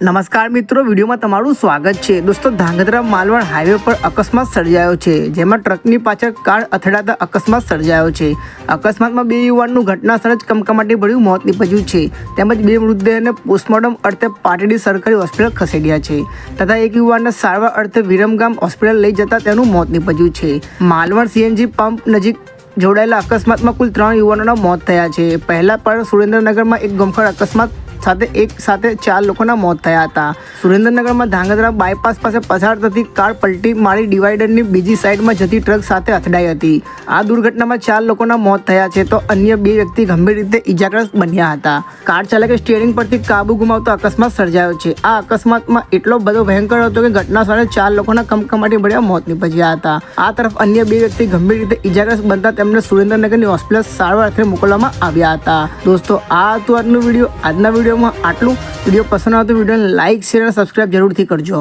નમસ્કાર મિત્રો, વિડીયોમાં તમારું સ્વાગત છે. દોસ્તો, ધાંગધ્રા માલવણ હાઈવે પર અકસ્માત સર્જાયો છે, જેમાં ટ્રકની પાછળ કાર અથડાતા અકસ્માત સર્જાયો છે. અકસ્માતમાં બે યુવાનનું ઘટના સ્થળ જ કમકમાટી ભર્યું, મોત નીપજ્યું છે. તેમજ બે મૃતદેહને પોસ્ટમોર્ટમ અર્થે પાટડી સરકારી હોસ્પિટલ ખસેડ્યા છે. તથા એક યુવાનને સારવાર અર્થે વિરમગામ હોસ્પિટલ લઈ જતા તેનું મોત નીપજ્યું છે. માલવણ સીએનજી પંપ નજીક જોડાયેલા અકસ્માતમાં કુલ ત્રણ યુવાનોના મોત થયા છે. પહેલા પણ સુરેન્દ્રનગરમાં એક ગમખળ અકસ્માત સાથે એક સાથે ચાર લોકોના મોત થયા હતા. સુરેન્દ્રનગરમાં ધાંગધ્રા બાયપાસ પાસે પસાર થતી કાર પલટી મારી ડિવાઈડરની બીજી સાઈડમાં જતી ટ્રક સાથે અથડાઈ હતી. આ દુર્ઘટનામાં ચાર લોકોના મોત થયા છે તો અન્ય બે વ્યક્તિ ગંભીર રીતે ઇજાગ્રસ્ત બન્યા હતા. કાર ચાલકે સ્ટીયરિંગ પરથી કાબુ ગુમાવતો અકસ્માત સર્જાયો છે. આ અકસ્માતમાં એટલો બધો ભયંકર હતો કે ઘટના સ્થળે ચાર લોકોના કમકમાટી ભર્યા મોત નીપજ્યા હતા. આ તરફ અન્ય બે વ્યક્તિ ગંભીર રીતે ઈજાગ્રસ્ત બનતા તેમને સુરેન્દ્રનગરની હોસ્પિટલ સારવાર અર્થે મોકલવામાં આવ્યા હતા. દોસ્તો, આ હતું આજનો વીડિયો. આજના વિડીયોમાં આટલું. વીડિયો પસંદ આવતું વિડીયોને લાઇક શેર અને સબસ્ક્રાઇબ જરૂરથી કરજો.